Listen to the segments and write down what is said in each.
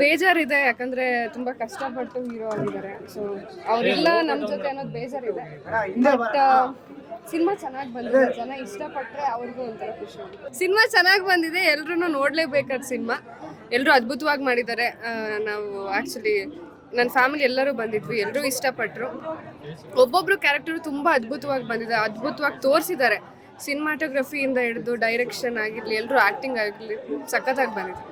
ಬೇಜಾರಿದೆ, ಯಾಕಂದ್ರೆ ತುಂಬಾ ಕಷ್ಟಪಟ್ಟು ಹೀರೋ ಆಗಿದ್ದಾರೆ. ಸೊ ಅವರೆಲ್ಲ ನಮ್ ಜೊತೆ ಅನ್ನೋದು ಬೇಜಾರಿದೆ. ಬಟ್ ಸಿನಿಮಾ ಚೆನ್ನಾಗಿ ಬಂದಿದೆ. ಜನ ಇಷ್ಟಪಟ್ರೆ ಅವ್ರಿಗೂ ಒಂಥರ ಖುಷಿ ಸಿನಿಮಾ ಚೆನ್ನಾಗಿ ಬಂದಿದೆ ಎಲ್ರು ನೋಡ್ಲೇಬೇಕಾದ ಸಿನಿಮಾ. ಎಲ್ಲರೂ ಅದ್ಭುತವಾಗಿ ಮಾಡಿದ್ದಾರೆ. ನಾವು ಆಕ್ಚುಲಿ ನನ್ನ ಫ್ಯಾಮಿಲಿ ಎಲ್ಲರೂ ಬಂದಿದ್ವಿ ಎಲ್ಲರೂ ಇಷ್ಟಪಟ್ಟರು ಒಬ್ಬೊಬ್ರು ಕ್ಯಾರೆಕ್ಟರ್ ತುಂಬಾ ಅದ್ಭುತವಾಗಿ ಬಂದಿದೆ, ಅದ್ಭುತವಾಗಿ ತೋರಿಸಿದ್ದಾರೆ. ಸಿನಿಮಾಟೋಗ್ರಫಿಯಿಂದ ಹಿಡಿದು ಡೈರೆಕ್ಷನ್ ಆಗಿರಲಿ ಎಲ್ಲರೂ ಆ್ಯಕ್ಟಿಂಗ್ ಆಗಿರಲಿ, ಸಖತ್ತಾಗಿ ಬಂದಿದೆ.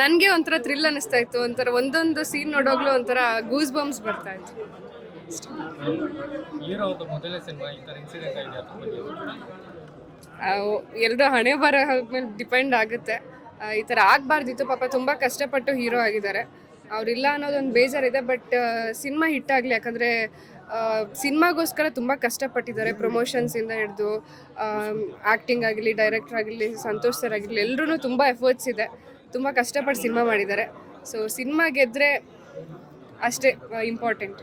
ನನಗೆ ಒಂಥರ ಥ್ರಿಲ್ ಅನಿಸ್ತಾ ಇತ್ತು ಒಂಥರ ಒಂದೊಂದು ಸೀನ್ ನೋಡೋಗ್ಲೂ ಒಂಥರ ಗೂಸ್ ಬಂಬ್ಸ್ ಬರ್ತಾ ಇತ್ತು. ಎಲ್ಲರೂ ಹಣೆ ಬರ ಮೇಲೆ ಡಿಪೆಂಡ್ ಆಗುತ್ತೆ. ಈ ಥರ ಆಗಬಾರ್ದಿತ್ತು ಪಾಪ ತುಂಬ ಕಷ್ಟಪಟ್ಟು ಹೀರೋ ಆಗಿದ್ದಾರೆ. ಅವರಿಲ್ಲ ಅನ್ನೋದೊಂದು ಬೇಜಾರಿದೆ ಬಟ್ ಸಿನಿಮಾ ಹಿಟ್ ಆಗಲಿ ಯಾಕಂದರೆ ಸಿನಿಮಾಗೋಸ್ಕರ ತುಂಬ ಕಷ್ಟಪಟ್ಟಿದ್ದಾರೆ ಪ್ರಮೋಷನ್ಸಿಂದ ಹಿಡಿದು. ಆ್ಯಕ್ಟಿಂಗ್ ಆಗಲಿ ಡೈರೆಕ್ಟರ್ ಆಗಲಿ ಸಂತೋಷ್ ಸರ್ ಆಗಿರಲಿ ಎಲ್ಲರೂ ತುಂಬ ಎಫರ್ಟ್ಸ್ ಇದೆ. ತುಂಬ ಕಷ್ಟಪಟ್ಟು ಸಿನಿಮಾ ಮಾಡಿದ್ದಾರೆ. ಸೊ ಸಿನಿಮಾ ಗೆದ್ದರೆ ಅಷ್ಟೇ ಇಂಪಾರ್ಟೆಂಟ್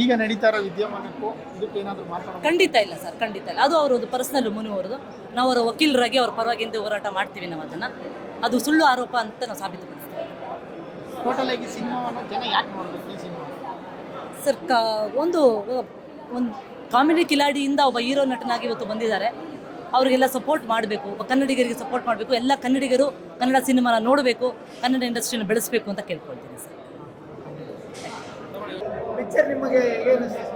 ಈಗ ನಡೀತಾ ಇರೋ ವಿದ್ಯಮಾನಕ್ಕೂ ಇದಕ್ಕೆ ಏನಾದರೂ ಮಾತಾಡೋದು? ಖಂಡಿತ ಇಲ್ಲ ಸರ್ ಖಂಡಿತ ಇಲ್ಲ. ಅದು ಅವರದು ಪರ್ಸನಲ್ ಮುನಿ ಅವರದು ನಾವು ಅವರ ವಕೀಲರಾಗಿ ಅವ್ರ ಪರವಾಗಿಂದ ಹೋರಾಟ ಮಾಡ್ತೀವಿ ನಾವು ಅದನ್ನು. ಅದು ಸುಳ್ಳು ಆರೋಪ ಅಂತ ನಾವು ಸಾಬೀತುಪಡಿಸ್ತೀವಿ. ಟೋಟಲ್ ಆಗಿ ಸಿನಿಮಾವನ್ನು ಜನ ಯಾಕೆ ನೋಡಬೇಕು ಈ ಸಿನಿಮಾ? ಸರ್ ಕ ಒಂದು ಒಂದು ಕಾಮಿಡಿ ಕಿಲಾಡಿಯಿಂದ ಒಬ್ಬ ಹೀರೋ ನಟನಾಗಿ ಇವತ್ತು ಬಂದಿದ್ದಾರೆ. ಅವರಿಗೆಲ್ಲ ಸಪೋರ್ಟ್ ಮಾಡಬೇಕು ಕನ್ನಡಿಗರಿಗೆ ಸಪೋರ್ಟ್ ಮಾಡಬೇಕು ಎಲ್ಲ ಕನ್ನಡಿಗರು ಕನ್ನಡ ಸಿನಿಮಾನ ನೋಡಬೇಕು ಕನ್ನಡ ಇಂಡಸ್ಟ್ರಿನ ಬೆಳೆಸಬೇಕು ಅಂತ ಕೇಳ್ಕೊಳ್ತೀನಿ ಸರ್.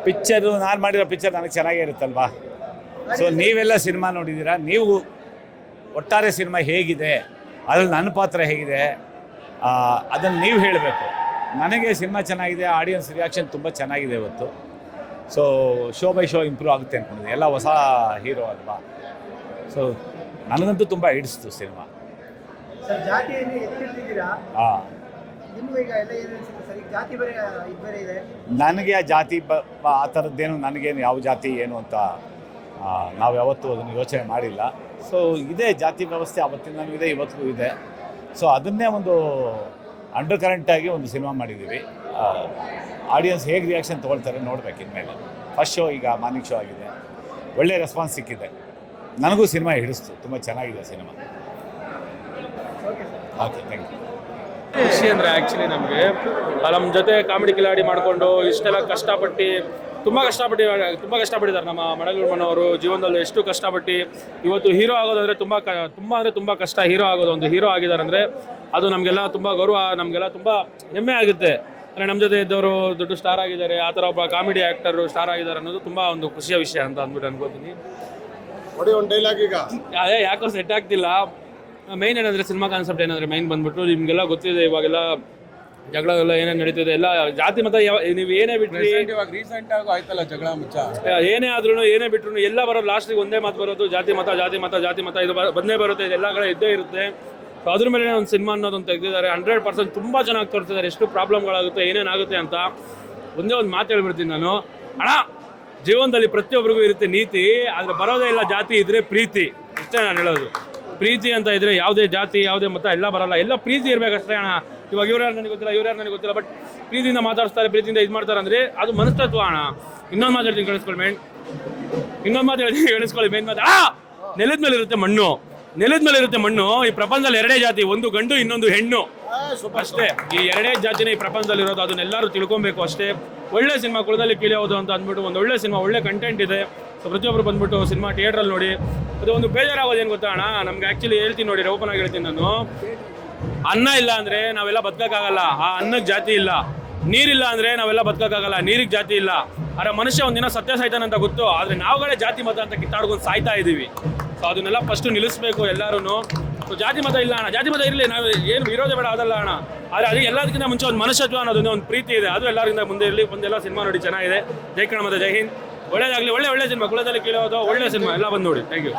ಪಿಕ್ಚರು ನಾನು ಮಾಡಿರೋ ಪಿಕ್ಚರ್ ನನಗೆ ಚೆನ್ನಾಗೇ ಇರುತ್ತಲ್ವಾ? ಸೊ ನೀವೆಲ್ಲ ಸಿನಿಮಾ ನೋಡಿದ್ದೀರಾ ನೀವು ಒಟ್ಟಾರೆ ಸಿನಿಮಾ ಹೇಗಿದೆ? ಅದ್ರಲ್ಲಿ ನನ್ನ ಪಾತ್ರ ಹೇಗಿದೆ? ಅದನ್ನು ನೀವು ಹೇಳಬೇಕು. ನನಗೆ ಸಿನಿಮಾ ಚೆನ್ನಾಗಿದೆ ಆಡಿಯನ್ಸ್ ರಿಯಾಕ್ಷನ್ ತುಂಬ ಚೆನ್ನಾಗಿದೆ ಇವತ್ತು. So show by show improve ಆಗುತ್ತೆ ಅಂದ್ಕೊಂಡಿದ್ದೆ ಎಲ್ಲ ಹೊಸ ಹೀರೋ ಅಲ್ವಾ? ಸೊ ನನಗಂತೂ ತುಂಬ ಹಿಡಿಸ್ತು ಸಿನಿಮಾ. ಹಾಂ ನನಗೆ ಆ ಜಾತಿ ಬ ಆ ಥರದ್ದೇನು ನನಗೇನು ಯಾವ ಜಾತಿ ಏನು ಅಂತ ನಾವು ಯಾವತ್ತೂ ಅದನ್ನು ಯೋಚನೆ ಮಾಡಿಲ್ಲ. ಸೊ ಇದೇ ಜಾತಿ ವ್ಯವಸ್ಥೆ ಅವತ್ತಿಂದನೂ ಇದೆ ಇವತ್ತಿಗೂ ಇದೆ. ಸೊ ಅದನ್ನೇ ಒಂದು ಅಂಡರ್ ಕರೆಂಟಾಗಿ ಒಂದು ಸಿನಿಮಾ ಮಾಡಿದ್ದೀವಿ. ಆಡಿಯನ್ಸ್ ಹೇಗೆ ರಿಯಾಕ್ಷನ್ ತೊಗೊಳ್ತಾರೆ ನೋಡ್ಬೇಕು ಇನ್ಮೇಲೆ. ಫಸ್ಟ್ ಶೋ ಈಗ ಮಾರ್ನಿಂಗ್ ಶೋ ಆಗಿದೆ. ಒಳ್ಳೆ ರೆಸ್ಪಾನ್ಸ್ ಸಿಕ್ಕಿದೆ. ನನಗೂ ಸಿನಿಮಾ ಹಿಡಿಸ್ತು. ತುಂಬ ಚೆನ್ನಾಗಿದೆ ಸಿನಿಮಾ. ಓಕೆ ಥ್ಯಾಂಕ್ ಯು ಖುಷಿ ಅಂದರೆ ಆ್ಯಕ್ಚುಲಿ ನಮಗೆ. ನಮ್ಮ ಜೊತೆ ಕಾಮಿಡಿ ಕಿಲಾಡಿ ಮಾಡಿಕೊಂಡು ಇಷ್ಟೆಲ್ಲ ಕಷ್ಟಪಟ್ಟು, ತುಂಬ ಕಷ್ಟಪಟ್ಟು, ತುಂಬ ಕಷ್ಟಪಟ್ಟಿದ್ದಾರೆ ನಮ್ಮ ಮಡಗೂರು ಮನವರು ಜೀವನದಲ್ಲಿ ಎಷ್ಟು ಕಷ್ಟಪಟ್ಟು, ಇವತ್ತು ಹೀರೋ ಆಗೋದಂದರೆ ತುಂಬ ಕ, ತುಂಬ ಅಂದರೆ ತುಂಬ ಕಷ್ಟ. ಹೀರೋ ಆಗೋದು ಒಂದು ಹೀರೋ ಆಗಿದ್ದಾರೆ ಅಂದರೆ ಅದು ನಮಗೆಲ್ಲ ತುಂಬ ಗೌರವ, ನಮಗೆಲ್ಲ ತುಂಬ ಹೆಮ್ಮೆ ಆಗುತ್ತೆ. ಅಂದರೆ ನಮ್ಮ ಜೊತೆ ಇದ್ದವರು ದೊಡ್ಡ ಸ್ಟಾರ್ ಆಗಿದ್ದಾರೆ. ಆ ಥರ ಒಬ್ಬ ಕಾಮಿಡಿ ಆ್ಯಕ್ಟರು ಸ್ಟಾರ್ ಆಗಿದ್ದಾರೆ ಅನ್ನೋದು ತುಂಬ ಒಂದು ಖುಷಿಯ ವಿಷಯ ಅಂತ ಅಂದ್ಬಿಟ್ಟು ಅನ್ಕೋತೀನಿ ಹೊಡಿ ಒಂದು ಡೈಲಾಗ್ ಈಗ. ಅದೇ ಯಾಕೋ ಸೆಟ್ ಆಗ್ತಿಲ್ಲ. ಮೈನ್ ಏನಂದ್ರೆ ಸಿನಿಮಾ ಕಾನ್ಸೆಪ್ಟ್ ಏನಂದ್ರೆ ಮೈನ್ ಬಂದ್ಬಿಟ್ಟು ನಿಮ್ಗೆಲ್ಲ ಗೊತ್ತಿದೆ ಇವಾಗೆಲ್ಲ ಜಗಳ ಎಲ್ಲ ಏನೇನು ನಡೀತಿದೆ ಎಲ್ಲ ಜಾತಿ ಮತ ಯಾವ ನೀವು ಏನೇ ಬಿಟ್ರಿ ಇವಾಗ ರೀಸೆಂಟ್ ಆಗಿ ಆಯ್ತಲ್ಲ ಜಗಳ ಮುಚ್ಚ? ಏನೇ ಆದ್ರೂ ಏನೇ ಬಿಟ್ರು ಎಲ್ಲ ಬರೋದು ಲಾಸ್ಟಿಗೆ ಒಂದೇ ಮಾತು ಬರೋದು ಜಾತಿ ಮತ ಜಾತಿ ಮತ ಜಾತಿ ಮತ ಇದು ಬಂದೇ ಬರುತ್ತೆ ಇದು ಎಲ್ಲ ಕಡೆ ಇದ್ದೇ ಇರುತ್ತೆ. ಸೊ ಅದ್ರ ಮೇಲೆ ಒಂದು ಸಿನಿಮಾ ಅನ್ನೋದೊಂದು ತೆಗೆದಿದ್ದಾರೆ. ಹಂಡ್ರೆಡ್ ಪರ್ಸೆಂಟ್ ತುಂಬ ಚೆನ್ನಾಗಿ ತೋರಿಸಿದ್ದಾರೆ. ಎಷ್ಟು ಪ್ರಾಬ್ಲಮ್ಗಳಾಗುತ್ತೆ ಏನೇನಾಗುತ್ತೆ ಅಂತ. ಒಂದೇ ಒಂದು ಮಾತು ಹೇಳ್ಬಿಡ್ತೀನಿ ನಾನು. ಅಣ್ಣ! ಜೀವನದಲ್ಲಿ ಪ್ರತಿಯೊಬ್ಬರಿಗೂ ಇರುತ್ತೆ ನೀತಿ, ಆದರೆ ಬರೋದೇ ಇಲ್ಲ ಜಾತಿ ಇದ್ರೆ ಪ್ರೀತಿ. ಇಷ್ಟೇ ನಾನು ಹೇಳೋದು. ಪ್ರೀತಿ ಅಂತ ಇದ್ರೆ ಯಾವುದೇ ಜಾತಿ, ಯಾವುದೇ ಮತ, ಎಲ್ಲ ಬರಲ್ಲ. ಎಲ್ಲ ಪ್ರೀತಿ ಇರಬೇಕಷ್ಟೇ ಅಣ್ಣ. ಇವಾಗ ಇವ್ರು ನನಗೆ ಗೊತ್ತಿಲ್ಲ, ಇವ್ರು ಯಾರು ನನಗೆ ಗೊತ್ತಿಲ್ಲ ಬಟ್ ಪ್ರೀತಿಯಿಂದ ಮಾತಾಡ್ತಾರೆ ಪ್ರೀತಿಯಿಂದ ಇದು ಮಾಡ್ತಾರೆ ಅಂದರೆ ಅದು ಮನಸ್ತತ್ವ ಅಣ್ಣ. ಇನ್ನೊಂದು ಮಾತಾಡ್ತೀನಿ ಕೇಳಿಸ್ಕೊಳ್ಳಿ ಮೇನ್ ಇನ್ನೊಂದು ಮಾತಾಡ್ತೀನಿ ಕೇಳಿಸ್ಕೊಳ್ಳಿ ಮೇನ್ ಮಾತು. ನೆಲದ ಮೇಲೆ ಇರುತ್ತೆ ಮಣ್ಣು. ನೆಲದ ಮೇಲೆ ಇರುತ್ತೆ ಮಣ್ಣು. ಈ ಪ್ರಪಂಚದಲ್ಲಿ ಎರಡೇ ಜಾತಿ, ಒಂದು ಗಂಡು, ಇನ್ನೊಂದು ಹೆಣ್ಣು. ಅಷ್ಟೇ. ಈ ಎರಡೇ ಜಾತಿನೇ ಈ ಪ್ರಪಂಚದಲ್ಲಿ ಇರೋದು ಅದನ್ನೆಲ್ಲರೂ ತಿಳ್ಕೊಬೇಕು ಅಷ್ಟೇ. ಒಳ್ಳೆ ಸಿನಿಮಾ ಕುಳದಲ್ಲಿ ಕೀಳಿಯೋದು ಅಂತ ಅಂದ್ಬಿಟ್ಟು ಒಂದು ಒಳ್ಳೆ ಸಿನಿಮಾ, ಒಳ್ಳೆ ಕಂಟೆಂಟ್ ಇದೆ. ಸೊ ಪ್ರತಿಯೊಬ್ಬರು ಬಂದ್ಬಿಟ್ಟು ಸಿನಿಮಾ ಥಿಯೇಟ್ರಲ್ಲಿ ನೋಡಿ. ಅದು ಒಂದು ಬೇಜಾರಾಗೋದು ಏನು ಗೊತ್ತಾ ಅಣ್ಣ? ನಮ್ಗೆ ಆ್ಯಕ್ಚುಲಿ ಹೇಳ್ತೀನಿ ನೋಡಿ ಓಪನ್ ಆಗಿ ಹೇಳ್ತೀನಿ ನಾನು. ಅನ್ನ ಇಲ್ಲ ಅಂದ್ರೆ ನಾವೆಲ್ಲ ಬದುಕಕ್ಕಾಗಲ್ಲ. ಆ ಅನ್ನಕ್ಕೆ ಜಾತಿ ಇಲ್ಲ. ನೀರಿಲ್ಲ ಅಂದ್ರೆ ನಾವೆಲ್ಲ ಬದುಕಕ್ಕಾಗಲ್ಲ. ನೀರಿಗೆ ಜಾತಿ ಇಲ್ಲ. ಆದರೆ ಮನುಷ್ಯ ಒಂದಿನ ಸತ್ಯ ಸಾಯ್ತಾನೆ ಅಂತ ಗೊತ್ತು. ಆದರೆ ನಾವುಗಳೇ ಜಾತಿ ಮತ ಅಂತ ಕಿತ್ತಾಡ್ಕೊಂಡು ಸಾಯ್ತಾ ಇದೀವಿ. ಸೊ ಅದನ್ನೆಲ್ಲ ಫಸ್ಟ್ ನಿಲ್ಲಿಸಬೇಕು ಎಲ್ಲರೂ ಸೊ ಜಾತಿ ಮತ ಇಲ್ಲ ಅಣ್ಣ. ಜಾತಿ ಮತ ಇರಲಿ, ನಾವು ಏನು ವಿರೋಧ ಬೇಡ ಅದಲ್ಲ ಅಣ್ಣ. ಆದರೆ ಅದಕ್ಕೆ ಎಲ್ಲದಕ್ಕಿಂತ ಮುಂಚೆ ಒಂದು ಮನುಷ್ಯತ್ವ ಅನ್ನೋದೊಂದು ಒಂದು ಪ್ರೀತಿ ಇದೆ. ಅದು ಎಲ್ಲರಿಂದ ಮುಂದೆ ಇರಲಿ, ಒಂದೆಲ್ಲ ಸಿನಿಮಾ ನೋಡಿ ಚೆನ್ನಾಗಿದೆ. ಜೈ ಕಣ ಮತ್ತೆ ಜೈ ಹಿಂದ್. ಒಳ್ಳೇದಾಗಲಿ, ಒಳ್ಳೆ ಒಳ್ಳೆ ಸಿನಿಮಾ ಕುಲದಲ್ಲಿ ಕೇಳೋದು, ಒಳ್ಳೆ ಸಿನಿಮಾ ಎಲ್ಲ ಬಂದು ನೋಡಿ. Thank you